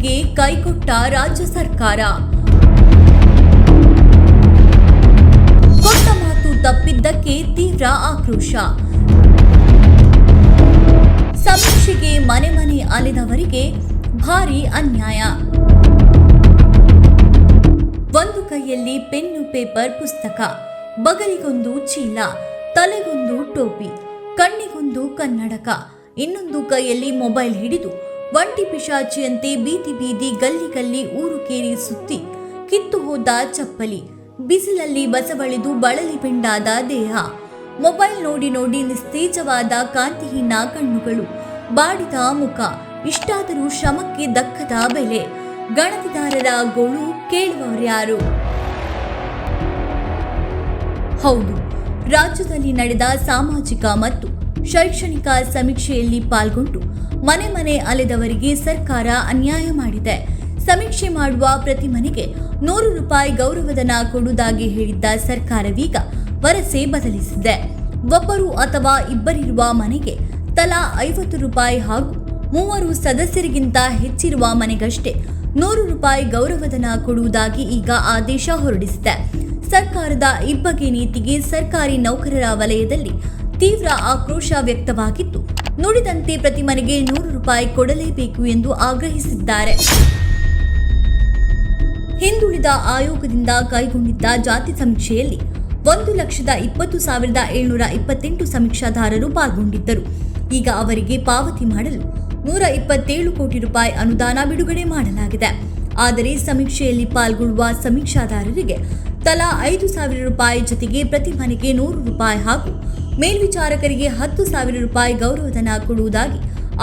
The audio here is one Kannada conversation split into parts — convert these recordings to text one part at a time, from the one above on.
ನೌಕರರಿಗೆ ಕೈಕೊಟ್ಟ ರಾಜ್ಯ ಸರ್ಕಾರ. ಕೊಟ್ಟ ಮಾತು ತಪ್ಪಿದ್ದಕ್ಕೆ ತೀವ್ರ ಆಕ್ರೋಶ. ಸಮೀಕ್ಷೆಗೆ ಮನೆ ಮನೆ ಅಲೆದವರಿಗೆ ಭಾರಿ ಅನ್ಯಾಯ. ಒಂದು ಕೈಯಲ್ಲಿ ಪೆನ್ನು ಪೇಪರ್ ಪುಸ್ತಕ, ಬಗಲಿಗೊಂದು ಚೀಲ, ತಲೆಗೊಂದು ಟೋಪಿ, ಕಣ್ಣಿಗೊಂದು ಕನ್ನಡಕ, ಇನ್ನೊಂದು ಕೈಯಲ್ಲಿ ಮೊಬೈಲ್ ಹಿಡಿದು ಒಂಟಿ ಪಿಶಾಚಿಯಂತೆ ಬೀದಿ ಬೀದಿ ಗಲ್ಲಿ ಗಲ್ಲಿ ಊರು ಕೇರಿ ಸುತ್ತಿ ಕಿತ್ತು ಹೋದ ಚಪ್ಪಲಿ. ಬಿಸಿಲಲ್ಲಿ ಬಸವಳಿದು ಬಳಲಿ ಬೆಂಡಾದ ದೇಹ. ಮೊಬೈಲ್ ನೋಡಿ ನೋಡಿ ನಿಸ್ತೇಜವಾದ ಕಾಂತಿಹೀನ ಕಣ್ಣುಗಳು. ಬಾಡಿದ ಮುಖ. ಇಷ್ಟಾದರೂ ಶ್ರಮಕ್ಕೆ ದಕ್ಕದ ಬೆಲೆ. ಗಣತಿದಾರರ ಗೋಳು ಕೇಳುವವರ್ಯಾರು ಹೌದು. ರಾಜ್ಯದಲ್ಲಿ ನಡೆದ ಸಾಮಾಜಿಕ ಮತ್ತು ಶೈಕ್ಷಣಿಕ ಸಮೀಕ್ಷೆಯಲ್ಲಿ ಪಾಲ್ಗೊಂಡು ಮನೆ ಮನೆ ಅಲೆದವರಿಗೆ ಸರ್ಕಾರ ಅನ್ಯಾಯ ಮಾಡಿದೆ. ಸಮೀಕ್ಷೆ ಮಾಡುವ ಪ್ರತಿ ಮನೆಗೆ ನೂರು ರೂಪಾಯಿ ಗೌರವಧನ ಕೊಡುವುದಾಗಿ ಹೇಳಿದ್ದ ಸರ್ಕಾರವೀಗ ವರಸೆ ಬದಲಿಸಿದೆ. ಒಬ್ಬರು ಅಥವಾ ಇಬ್ಬರಿರುವ ಮನೆಗೆ ತಲಾ ಐವತ್ತು ರೂಪಾಯಿ ಹಾಗೂ ಮೂವರು ಸದಸ್ಯರಿಗಿಂತ ಹೆಚ್ಚಿರುವ ಮನೆಗಷ್ಟೇ ನೂರು ರೂಪಾಯಿ ಗೌರವಧನ ಕೊಡುವುದಾಗಿ ಈಗ ಆದೇಶ ಹೊರಡಿಸಿದೆ. ಸರ್ಕಾರದ ಇಬ್ಬಗೆ ನೀತಿಗೆ ಸರ್ಕಾರಿ ನೌಕರರ ವಲಯದಲ್ಲಿ ತೀವ್ರ ಆಕ್ರೋಶ ವ್ಯಕ್ತವಾಗಿದ್ದು ನುಡಿದಂತೆ ಪ್ರತಿ ಮನೆಗೆ ನೂರು ರೂಪಾಯಿ ಕೊಡಲೇಬೇಕು ಎಂದು ಆಗ್ರಹಿಸಿದ್ದಾರೆ. ಹಿಂದುಳಿದ ಆಯೋಗದಿಂದ ಕೈಗೊಂಡಿದ್ದ ಜಾತಿ ಸಮೀಕ್ಷೆಯಲ್ಲಿ ಒಂದು ಲಕ್ಷದ ಇಪ್ಪತ್ತು ಸಾವಿರದ ಏಳ್ನೂರ ಇಪ್ಪತ್ತೆಂಟು ಸಮೀಕ್ಷಾದಾರರು ಪಾಲ್ಗೊಂಡಿದ್ದರು. ಈಗ ಅವರಿಗೆ ಪಾವತಿ ಮಾಡಲು ನೂರ ಇಪ್ಪತ್ತೇಳು ಕೋಟಿ ರೂಪಾಯಿ ಅನುದಾನ ಬಿಡುಗಡೆ ಮಾಡಲಾಗಿದೆ. ಆದರೆ ಸಮೀಕ್ಷೆಯಲ್ಲಿ ಪಾಲ್ಗೊಳ್ಳುವ ಸಮೀಕ್ಷಾದಾರರಿಗೆ ತಲಾ ಐದು ಸಾವಿರ ರೂಪಾಯಿ ಜೊತೆಗೆ ಪ್ರತಿ ಮನೆಗೆ ನೂರು ರೂಪಾಯಿ ಹಾಗೂ ಮೇಲ್ವಿಚಾರಕರಿಗೆ ಹತ್ತು ಸಾವಿರ ರೂಪಾಯಿ ಗೌರವಧನ ಕೊಡುವುದಾಗಿ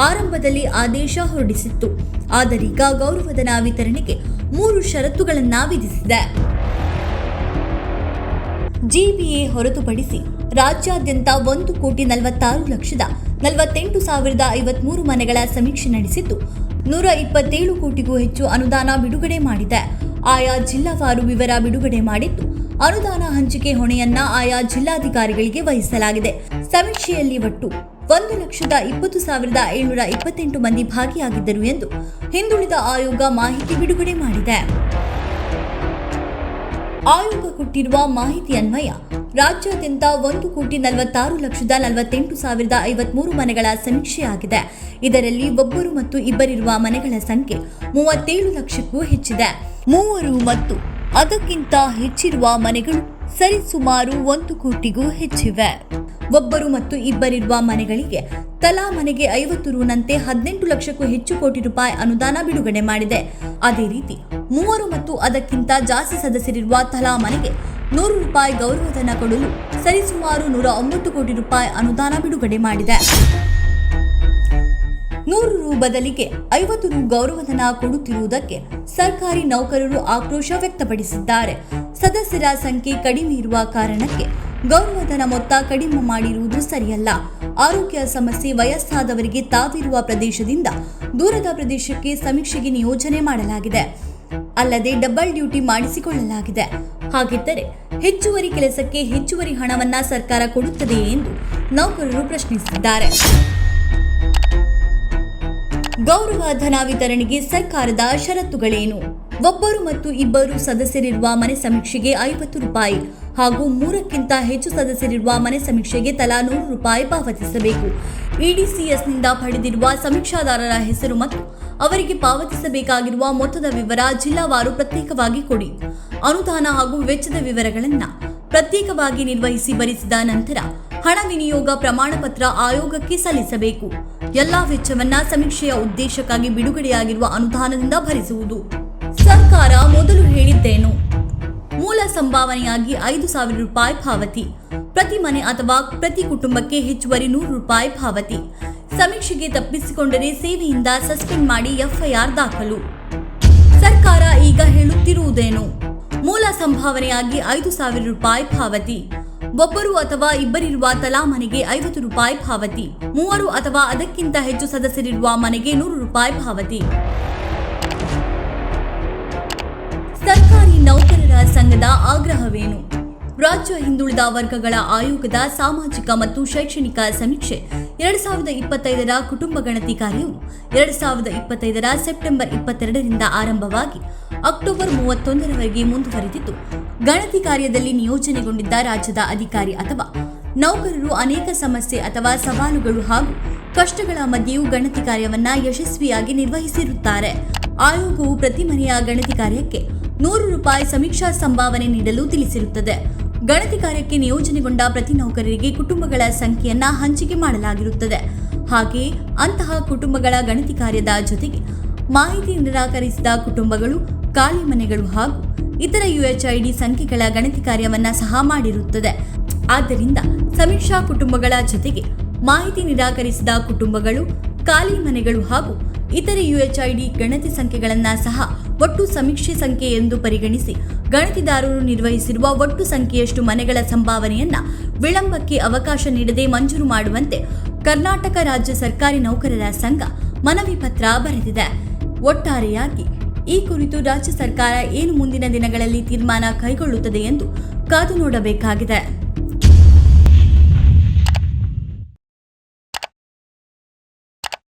ಆರಂಭದಲ್ಲಿ ಆದೇಶ ಹೊರಡಿಸಿತ್ತು. ಆದರೀಗ ಗೌರವಧನ ವಿತರಣೆಗೆ ಮೂರು ಷರತ್ತುಗಳನ್ನ ವಿಧಿಸಿದೆ. ಜಿಬಿಎ ಹೊರತುಪಡಿಸಿ ರಾಜ್ಯಾದ್ಯಂತ ಒಂದು ಕೋಟಿ ನಲವತ್ತಾರು ಲಕ್ಷದ ನಲವತ್ತೆಂಟು ಸಾವಿರದ ಐವತ್ಮೂರು ಮನೆಗಳ ಸಮೀಕ್ಷೆ ನಡೆಸಿದ್ದು, ನೂರ ಇಪ್ಪತ್ತೇಳು ಕೋಟಿಗೂ ಹೆಚ್ಚು ಅನುದಾನ ಬಿಡುಗಡೆ ಮಾಡಿದೆ. ಆಯಾ ಜಿಲ್ಲಾವಾರು ವಿವರ ಬಿಡುಗಡೆ ಮಾಡಿದ್ದು, ಅನುದಾನ ಹಂಚಿಕೆ ಹೊಣೆಯನ್ನ ಆಯಾ ಜಿಲ್ಲಾಧಿಕಾರಿಗಳಿಗೆ ವಹಿಸಲಾಗಿದೆ. ಸಮೀಕ್ಷೆಯಲ್ಲಿ ಒಟ್ಟು ಒಂದು ಲಕ್ಷದ ಇಪ್ಪತ್ತು ಸಾವಿರದ ಏಳ್ನೂರ ಇಪ್ಪತ್ತೆಂಟು ಮಂದಿ ಭಾಗಿಯಾಗಿದ್ದರು ಎಂದು ಹಿಂದುಳಿದ ಆಯೋಗ ಮಾಹಿತಿ ಬಿಡುಗಡೆ ಮಾಡಿದೆ. ಆಯೋಗ ಕೊಟ್ಟಿರುವ ಮಾಹಿತಿ ಅನ್ವಯ, ರಾಜ್ಯಾದ್ಯಂತ ಒಂದು ಕೋಟಿ ನಲವತ್ತಾರು ಲಕ್ಷದ ನಲವತ್ತೆಂಟು ಸಾವಿರದ ಐವತ್ಮೂರು ಮನೆಗಳ ಸಮೀಕ್ಷೆಯಾಗಿದೆ. ಇದರಲ್ಲಿ ಒಬ್ಬರು ಮತ್ತು ಇಬ್ಬರಿರುವ ಮನೆಗಳ ಸಂಖ್ಯೆ ಮೂವತ್ತೇಳು ಲಕ್ಷಕ್ಕೂ ಹೆಚ್ಚಿದೆ. ಮೂವರು ಮತ್ತು ಅದಕ್ಕಿಂತ ಹೆಚ್ಚಿರುವ ಮನೆಗಳು ಸರಿಸುಮಾರು ಒಂದು ಕೋಟಿಗೂ ಹೆಚ್ಚಿವೆ. ಒಬ್ಬರು ಮತ್ತು ಇಬ್ಬರಿರುವ ಮನೆಗಳಿಗೆ ತಲಾ ಮನೆಗೆ ಐವತ್ತು ರುನಂತೆ ಹದಿನೆಂಟು ಲಕ್ಷಕ್ಕೂ ಹೆಚ್ಚು ಕೋಟಿ ರೂಪಾಯಿ ಅನುದಾನ ಬಿಡುಗಡೆ ಮಾಡಿದೆ. ಅದೇ ರೀತಿ ಮೂವರು ಮತ್ತು ಅದಕ್ಕಿಂತ ಜಾಸ್ತಿ ಸದಸ್ಯರಿರುವ ತಲಾ ಮನೆಗೆ ನೂರು ರೂಪಾಯಿ ಗೌರವಧನ ಕೊಡಲು ಸರಿಸುಮಾರು ನೂರ ಒಂಬತ್ತು ಕೋಟಿ ರೂಪಾಯಿ ಅನುದಾನ ಬಿಡುಗಡೆ ಮಾಡಿದೆ. ನೂರು ರು ಬದಲಿಗೆ ಐವತ್ತು ರು ಗೌರವಧನ ಕೊಡುತ್ತಿರುವುದಕ್ಕೆ ಸರ್ಕಾರಿ ನೌಕರರು ಆಕ್ರೋಶ ವ್ಯಕ್ತಪಡಿಸಿದ್ದಾರೆ. ಸದಸ್ಯರ ಸಂಖ್ಯೆ ಕಡಿಮೆ ಇರುವ ಕಾರಣಕ್ಕೆ ಗೌರವಧನ ಮೊತ್ತ ಕಡಿಮೆ ಮಾಡಿರುವುದು ಸರಿಯಲ್ಲ. ಆರೋಗ್ಯ ಸಮಸ್ಯೆ ವಯಸ್ಸಾದವರಿಗೆ ತಾವಿರುವ ಪ್ರದೇಶದಿಂದ ದೂರದ ಪ್ರದೇಶಕ್ಕೆ ಸಮೀಕ್ಷೆಗೆ ನಿಯೋಜನೆ ಮಾಡಲಾಗಿದೆ. ಅಲ್ಲದೆ ಡಬಲ್ ಡ್ಯೂಟಿ ಮಾಡಿಸಿಕೊಳ್ಳಲಾಗಿದೆ. ಹಾಗಿದ್ದರೆ ಹೆಚ್ಚುವರಿ ಕೆಲಸಕ್ಕೆ ಹೆಚ್ಚುವರಿ ಹಣವನ್ನ ಸರ್ಕಾರ ಕೊಡುತ್ತದೆಯೇ ಎಂದು ನೌಕರರು ಪ್ರಶ್ನಿಸಿದ್ದಾರೆ. ಗೌರವ ಧನ ವಿತರಣೆಗೆ ಸರ್ಕಾರದ ಷರತ್ತುಗಳೇನು? ಒಬ್ಬರು ಮತ್ತು ಇಬ್ಬರು ಸದಸ್ಯರಿರುವ ಮನೆ ಸಮೀಕ್ಷೆಗೆ ಐವತ್ತು ರೂಪಾಯಿ ಹಾಗೂ ಮೂರಕ್ಕಿಂತ ಹೆಚ್ಚು ಸದಸ್ಯರಿರುವ ಮನೆ ಸಮೀಕ್ಷೆಗೆ ತಲಾ ನೂರು ರೂಪಾಯಿ ಪಾವತಿಸಬೇಕು. ಇಡಿಸಿಎಸ್ನಿಂದ ಪಡೆದಿರುವ ಸಮೀಕ್ಷಾದಾರರ ಹೆಸರು ಮತ್ತು ಅವರಿಗೆ ಪಾವತಿಸಬೇಕಾಗಿರುವ ಮೊತ್ತದ ವಿವರ ಜಿಲ್ಲಾವಾರು ಪ್ರತ್ಯೇಕವಾಗಿ ಕೊಡಿ. ಅನುದಾನ ಹಾಗೂ ವೆಚ್ಚದ ವಿವರಗಳನ್ನು ಪ್ರತ್ಯೇಕವಾಗಿ ನಿರ್ವಹಿಸಿ ಭರಿಸಿದ ನಂತರ ಹಣ ವಿನಿಯೋಗ ಪ್ರಮಾಣ ಪತ್ರ ಆಯೋಗಕ್ಕೆ ಸಲ್ಲಿಸಬೇಕು. ಎಲ್ಲಾ ವೆಚ್ಚವನ್ನ ಸಮೀಕ್ಷೆಯ ಉದ್ದೇಶಕ್ಕಾಗಿ ಬಿಡುಗಡೆಯಾಗಿರುವ ಅನುದಾನದಿಂದ ಭರಿಸುವುದು. ಸರ್ಕಾರ ಮೊದಲು ಹೇಳಿದ್ದೇನು? ಮೂಲ ಸಂಭಾವನೆಯಾಗಿ ಐದು ಸಾವಿರ ರೂಪಾಯಿ ಪಾವತಿ. ಪ್ರತಿ ಮನೆ ಅಥವಾ ಪ್ರತಿ ಕುಟುಂಬಕ್ಕೆ ಹೆಚ್ಚುವರಿ ನೂರು ರೂಪಾಯಿ ಪಾವತಿ. ಸಮೀಕ್ಷೆಗೆ ತಪ್ಪಿಸಿಕೊಂಡರೆ ಸೇವೆಯಿಂದ ಸಸ್ಪೆಂಡ್ ಮಾಡಿ ಎಫ್ಐಆರ್ ದಾಖಲು. ಸರ್ಕಾರ ಈಗ ಹೇಳುತ್ತಿರುವುದೇನು? ಮೂಲ ಸಂಭಾವನೆಯಾಗಿ ಐದು ಸಾವಿರ ರೂಪಾಯಿ ಪಾವತಿ. ಒಬ್ಬರು ಅಥವಾ ಇಬ್ಬರಿರುವ ತಲಾ ಮನೆಗೆ ಐವತ್ತು ರೂಪಾಯಿ ಪಾವತಿ. ಮೂವರು ಅಥವಾ ಅದಕ್ಕಿಂತ ಹೆಚ್ಚು ಸದಸ್ಯರಿರುವ ಮನೆಗೆ ನೂರು ರೂಪಾಯಿ ಪಾವತಿ. ಸರ್ಕಾರಿ ನೌಕರರ ಸಂಘದ ಆಗ್ರಹವೇನು? ರಾಜ್ಯ ಹಿಂದುಳಿದ ವರ್ಗಗಳ ಆಯೋಗದ ಸಾಮಾಜಿಕ ಮತ್ತು ಶೈಕ್ಷಣಿಕ ಸಮೀಕ್ಷೆ. ಎರಡ್ ಸಾವಿರದ ಇಪ್ಪತ್ತೈದರ ಕುಟುಂಬ ಗಣತಿ ಕಾರ್ಯವು ಎರಡ್ ಸಾವಿರದ ಇಪ್ಪತ್ತೈದರ ಸೆಪ್ಟೆಂಬರ್ ಇಪ್ಪತ್ತೆರಡರಿಂದ ಆರಂಭವಾಗಿ ಅಕ್ಟೋಬರ್ ಮೂವತ್ತೊಂದರವರೆಗೆ ಮುಂದುವರೆದಿದ್ದು ಗಣತಿ ಕಾರ್ಯದಲ್ಲಿ ನಿಯೋಜನೆಗೊಂಡಿದ್ದ ರಾಜ್ಯದ ಅಧಿಕಾರಿ ಅಥವಾ ನೌಕರರು ಅನೇಕ ಸಮಸ್ಯೆ ಅಥವಾ ಸವಾಲುಗಳು ಹಾಗೂ ಕಷ್ಟಗಳ ಮಧ್ಯೆಯೂ ಗಣತಿ ಕಾರ್ಯವನ್ನ ಯಶಸ್ವಿಯಾಗಿ ನಿರ್ವಹಿಸಿರುತ್ತಾರೆ. ಆಯೋಗವು ಪ್ರತಿ ಮನೆಯ ಗಣತಿ ಕಾರ್ಯಕ್ಕೆ ನೂರು ರೂಪಾಯಿ ಸಮೀಕ್ಷಾ ಸಂಭಾವನೆ ನೀಡಲು ತಿಳಿಸಿರುತ್ತದೆ. ಗಣತಿ ಕಾರ್ಯಕ್ಕೆ ನಿಯೋಜನೆಗೊಂಡ ಪ್ರತಿ ನೌಕರರಿಗೆ ಕುಟುಂಬಗಳ ಸಂಖ್ಯೆಯನ್ನ ಹಂಚಿಕೆ ಮಾಡಲಾಗಿರುತ್ತದೆ. ಹಾಗೆ ಅಂತಹ ಕುಟುಂಬಗಳ ಗಣತಿ ಕಾರ್ಯದ ಜೊತೆಗೆ ಮಾಹಿತಿ ನಿರಾಕರಿಸಿದ ಕುಟುಂಬಗಳು ಖಾಲಿ ಮನೆಗಳು ಹಾಗೂ ಇತರ ಯುಎಚ್ಐಡಿ ಸಂಖ್ಯೆಗಳ ಗಣತಿ ಕಾರ್ಯವನ್ನ ಸಹ ಮಾಡಿರುತ್ತದೆ. ಆದ್ದರಿಂದ ಸಮೀಕ್ಷಾ ಕುಟುಂಬಗಳ ಜೊತೆಗೆ ಮಾಹಿತಿ ನಿರಾಕರಿಸಿದ ಕುಟುಂಬಗಳು, ಖಾಲಿ ಮನೆಗಳು ಹಾಗೂ ಇತರೆ ಯುಎಚ್ಐಡಿ ಗಣತಿ ಸಂಖ್ಯೆಗಳನ್ನು ಸಹ ಒಟ್ಟು ಸಮೀಕ್ಷೆ ಸಂಖ್ಯೆ ಎಂದು ಪರಿಗಣಿಸಿ ಗಣತಿದಾರರು ನಿರ್ವಹಿಸಿರುವ ಒಟ್ಟು ಸಂಖ್ಯೆಯಷ್ಟು ಮನೆಗಳ ಸಂಭಾವನೆಯನ್ನ ವಿಳಂಬಕ್ಕೆ ಅವಕಾಶ ನೀಡದೆ ಮಂಜೂರು ಮಾಡುವಂತೆ ಕರ್ನಾಟಕ ರಾಜ್ಯ ಸರ್ಕಾರಿ ನೌಕರರ ಸಂಘ ಮನವಿ ಪತ್ರ ಬರೆದಿದೆ. ಒಟ್ಟಾರೆಯಾಗಿ ಈ ಕುರಿತು ರಾಜ್ಯ ಸರ್ಕಾರ ಏನು ಮುಂದಿನ ದಿನಗಳಲ್ಲಿ ತೀರ್ಮಾನ ಕೈಗೊಳ್ಳುತ್ತದೆ ಎಂದು ಕಾದು ನೋಡಬೇಕಾಗಿದೆ.